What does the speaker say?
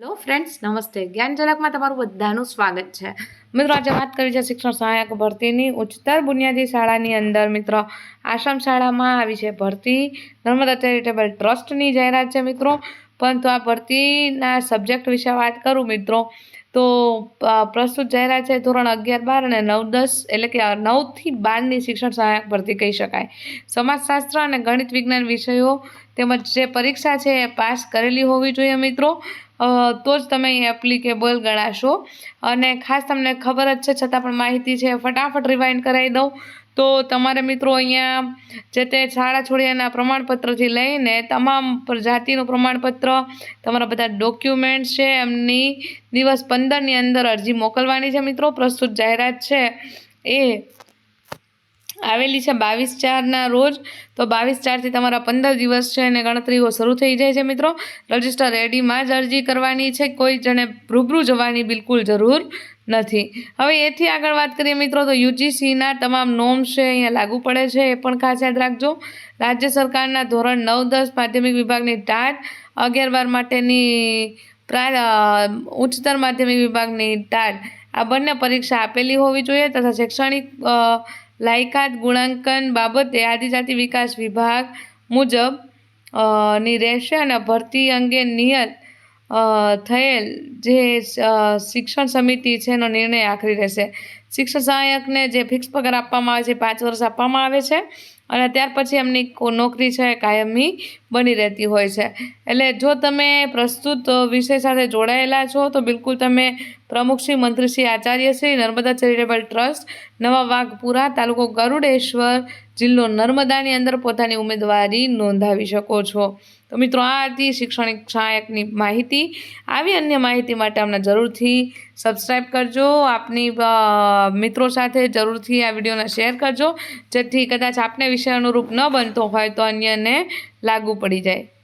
Hello friends નમસ્તે જ્ઞાન ઝલકમાં તમારું બધાનું સ્વાગત છે. મિત્રો, આજે વાત કરી છે શિક્ષણ સહાયક ભરતીની ઉચ્ચતર બુનિયાદી શાળાની અંદર. મિત્રો, આશ્રમ શાળામાં આવી છે ભરતી. નર્મદા ચેરિટેબલ ટ્રસ્ટની જાહેરાત છે, મિત્રો. પરંતુ આ ભરતીના સબ્જેક્ટ વિશે વાત કરું, મિત્રો, તો પ્રસ્તુત જાહેરાત છે ધોરણ અગિયાર બાર અને નવ દસ, એટલે કે નવથી બારની શિક્ષણ સહાયક ભરતી કહી શકાય. સમાજશાસ્ત્ર અને ગણિત વિજ્ઞાન વિષયો તેમજ જે પરીક્ષા છે એ પાસ કરેલી હોવી જોઈએ, મિત્રો. તો જ તમે એ એપ્લિકેબલ ગણાશો. અને ખાસ તમને ખબર જ છે, છતાં પણ માહિતી છે, ફટાફટ રિવાઇન્ડ કરાવી દઉં. તો તમારે મિત્રો અહીંયા જે તે શાળા છોડ્યાના પ્રમાણપત્રથી લઈને તમામ જાતિનું પ્રમાણપત્ર, તમારા બધા ડોક્યુમેન્ટ્સ છે, એમની દિવસ પંદરની અંદર અરજી મોકલવાની છે મિત્રો. પ્રસ્તુત જાહેરાત છે એ આવેલી છે બાવીસ ચારના રોજ. તો બાવીસ ચારથી તમારા પંદર દિવસ છે અને ગણતરીઓ શરૂ થઈ જાય છે મિત્રો. રજિસ્ટર રેડીમાં જ અરજી કરવાની છે. કોઈ જણે રૂબરૂ જવાની બિલકુલ જરૂર નથી. હવે એથી આગળ વાત કરીએ મિત્રો, તો યુજીસીના તમામ નોમ્સ છે, અહીંયા લાગુ પડે છે, એ પણ ખાસ યાદ રાખજો. રાજ્ય સરકારના ધોરણ નવ, દસ માધ્યમિક વિભાગની ટાટ, અગિયાર, બાર માટેની ઉચ્ચતર માધ્યમિક વિભાગની ટાટ. આ બંને પરીક્ષા આપેલી હોવી જોઈએ તથા શૈક્ષણિક લાયકાત ગુણાંકન બાબતે આદિજાતિ વિકાસ વિભાગ મુજબની રહેશે અને ભરતી અંગે નિયત થયેલ જે શિક્ષણ સમિતિ છે એનો નિર્ણય આખરી રહેશે. શિક્ષણ સહાયકને જે ફિક્સ પગાર આપવામાં આવે છે પાંચ વર્ષ આપવામાં આવે છે અને ત્યાર પછી એમની નોકરી છે કાયમી બની રહેતી હોય છે. એટલે જો તમે પ્રસ્તુત વિષય સાથે જોડાયેલા છો તો બિલકુલ તમે પ્રમુખ શ્રી મંત્રી શ્રી આચાર્ય શ્રી નર્મદા ચેરિટેબલ ટ્રસ્ટ, નવા વાઘપુરા, તાલુકો ગરુડેશ્વર જિલ્લો નર્મદાની અંદર પોતાની ઉમેદવારી નોંધાવી શકો છો. તો મિત્રો, આ હતી શૈક્ષણિક સહાયકની માહિતી. આવી અન્ય માહિતી માટે અમને જરૂરથી સબસ્ક્રાઈબ કરજો. આપની મિત્રો સાથે જરૂરથી આ વિડીયોને શેર કરજો. જેથી કદાચ આપને વિષય અનુરૂપ ન બનતો હોય તો અન્યને લાગુ પડી જાય.